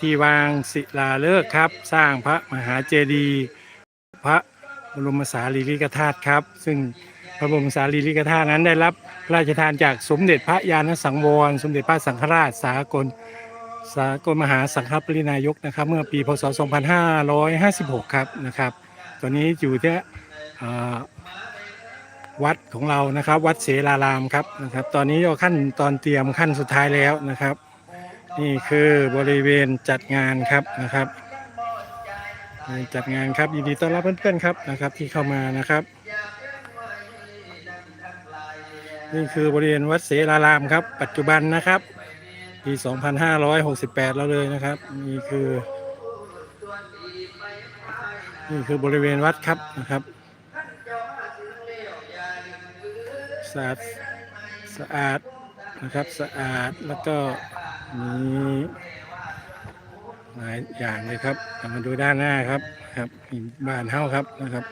ที่วางศิลาฤกษ์ครับ สร้างพระมหาเจดีย์พระบรมสารีริกธาตุครับ ซึ่งพระบรมสารีริกธาตุนั้นได้รับพระราชทานจากสมเด็จพระยาณสังวร สมเด็จพระสังฆราชสากล สากลมหาสังฆปรินายกนะครับ เมื่อปีพศ 2556 ครับนะครับตอนนี้อยู่ที่วัดของเรานะครับ วัดเสรารามครับนะครับ ตอนนี้ก็ขั้นตอนเตรียมขั้นสุดท้ายแล้วนะครับ นี่คือบริเวณจัดงานครับนะครับจัดงานครับยินดีต้อนรับเพื่อนๆครับนะครับที่เข้ามานะครับนี่คือบริเวณวัดเสรารามครับ ปัจจุบันนะครับปี 2568 แล้วเลยนะครับ นี่คือ นี่คือบริเวณวัดครับนะครับสะอาดสะอาดนะครับสะอาดแล้วก็ มีหลายอย่างเลยครับมาดูด้านหน้าครับครับมีบ้านเฮ้าครับนะครับ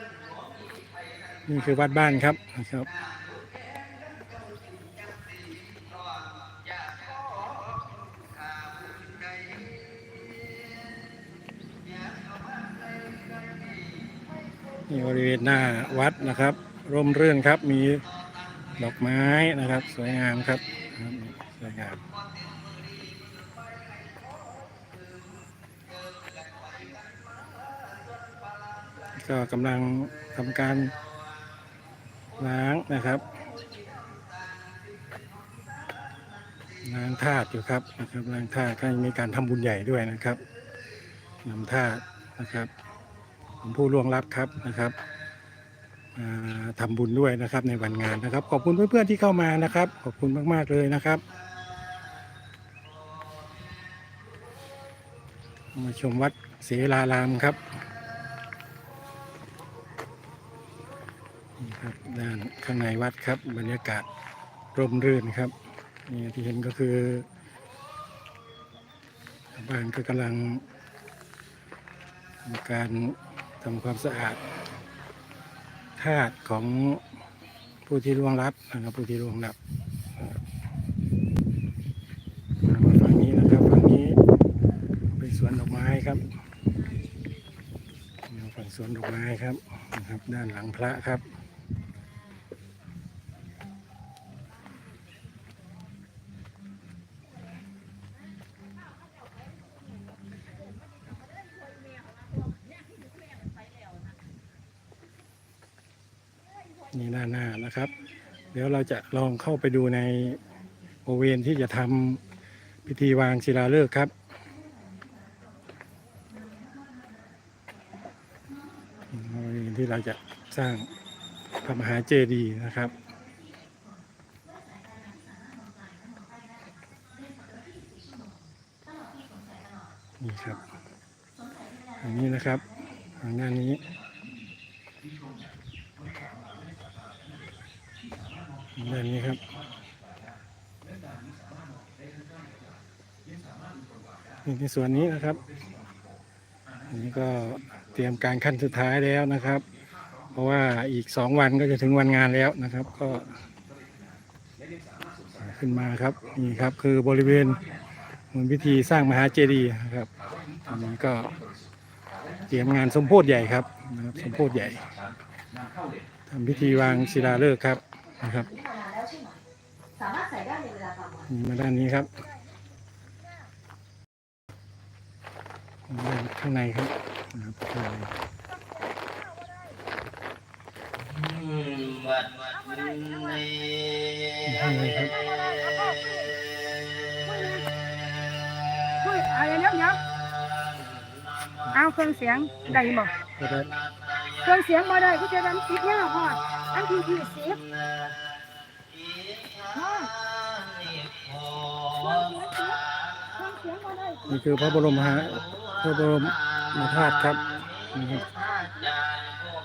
นี่คือวัดบ้านครับนะครับนี่บริเวณหน้าวัดนะครับ ร่มรื่นครับมีดอกไม้นะครับ สวยงามครับครับสวยงาม ก็กำลังทำการล้างนะครับล้างธาตุอยู่ครับนะครับล้างธาตุก็มีการทำบุญใหญ่ด้วยนะครับนำธาตุนะครับผมผู้ล่วงลับครับนะครับอ่าทำบุญด้วยนะครับในวันงานนะครับ ขอบคุณเพื่อนๆที่เข้ามานะครับ ขอบคุณมากๆเลยนะครับมาชมวัดเสรารามครับนี่ครับ ด้านข้างในวัดครับ บรรยากาศร่มรื่นครับนี่ที่เห็นก็คือชาวบ้านก็กำลังมีการทำความสะอาดธาตุของผู้ที่ร่วงรับนะครับผู้ที่ร่วงรับฝั่งนี้นะครับฝั่งนี้เป็นสวนดอกไม้ครับฝั่งสวนดอกไม้ครับนะครับ ด้านหลังพระครับ นี่หน้าหน้านะครับ เดี๋ยวเราจะลองเข้าไปดูในบริเวณที่จะทำพิธีวางศิลาฤกษ์ครับบริเวณที่เราจะสร้างพระมหาเจดีย์นะครับนี่ครับอันนี้นะครับทางด้านนี้ นนี้ครับ นี่ในส่วนนี้นะครับอันนี้ก็เตรียมการขั้นสุดท้ายแล้วนะครับ เพราะว่าอีกสองวันก็จะถึงวันงานแล้วนะครับ ก็ ขึ้นมาครับนี่ครับคือบริเวณมือนพิธีสร้างมหาเจดีย์ครับอันนี้ก็เตรียมงานสมโพธิใหญ่ครับนะครับสมโพธิใหญ่ทำพิธีวางศิลาฤกษ์ครับนะครับ มาด้านนี้ครับด้านข้างในครับนะครับข้างในบัดนี้ข้างในครับเฮ้ยเอาเดี๋ยวเดี๋ยวเอาเครื่องเสียงได้บ่ก็ได้เครื่องเสียงบ่ได้ก็จะดันสิบยาวฮอดอันที่ที่สิบฮอดเครื่องเสียงบ่ได้ นี่คือพระบรมหาพระบรมธาตุครับนะครับ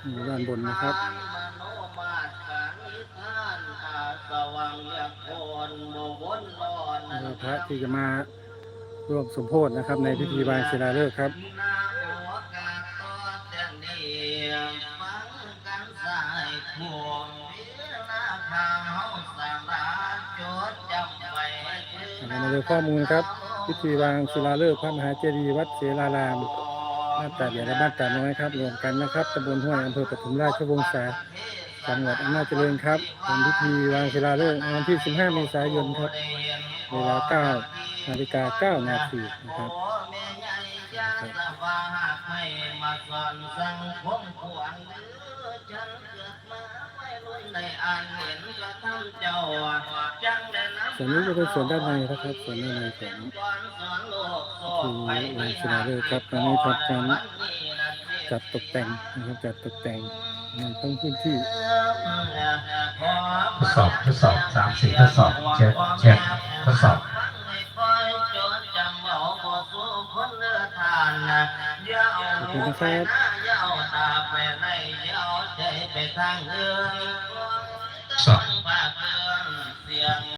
อยู่ด้านบนนะครับพระที่จะมาร่วมสมโพธินะครับ ในพิธีวางศิลาฤกษ์ครับจดจ มาดูข้อมูลครับพิธีวางศิลาฤกษ์พระมหาเจดีย์วัดเสรารามบ้านตาใหญ่และบ้านตาน้อยครับรวมกันนะครับตำบลห้วยอำเภอปทุมราชวงศาจังหวัดอำนาจเจริญครับเป็นพิธีวางศิลาฤกษ์ในวันที่ 15 เมษายนครับ เวลา 9 นาฬิกา 9 นาทีนะครับ ส่วนนี้จะเป็นส่วนด้านในนะครับส่วนด้านในของคือวางศิลาฤกษ์ครับตอนนี้ทำการจัดตกแต่งนะครับจัดตกแต่งในทั้งพื้นที่ทดสอบทดสอบสามสี่ทดสอบเช็คเช็คทดสอบขอบคุณนะครับ สอบเสียง